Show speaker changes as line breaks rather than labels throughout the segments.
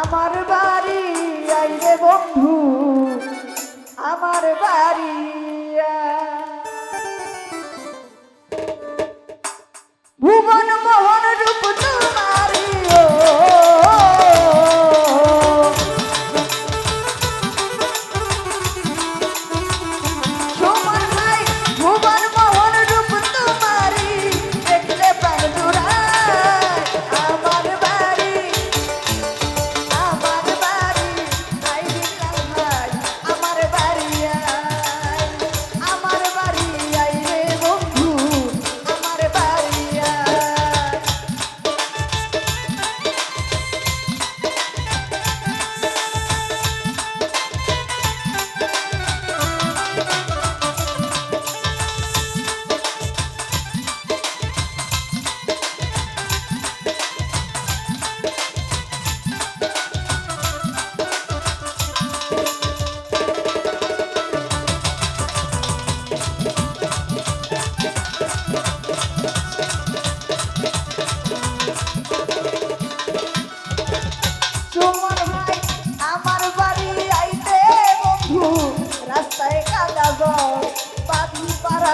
আমার বাড়ি আইলে বন্ধু আমার বাড়ি।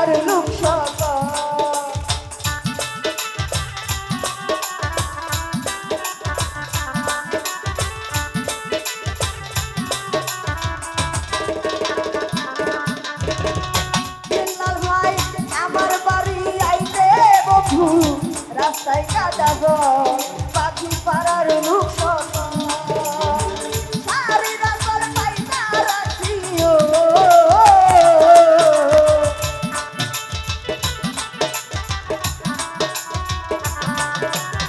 হ্যাঁ। রাস্তায় কাটা গো পাখি পাড়ার লোক Yeah.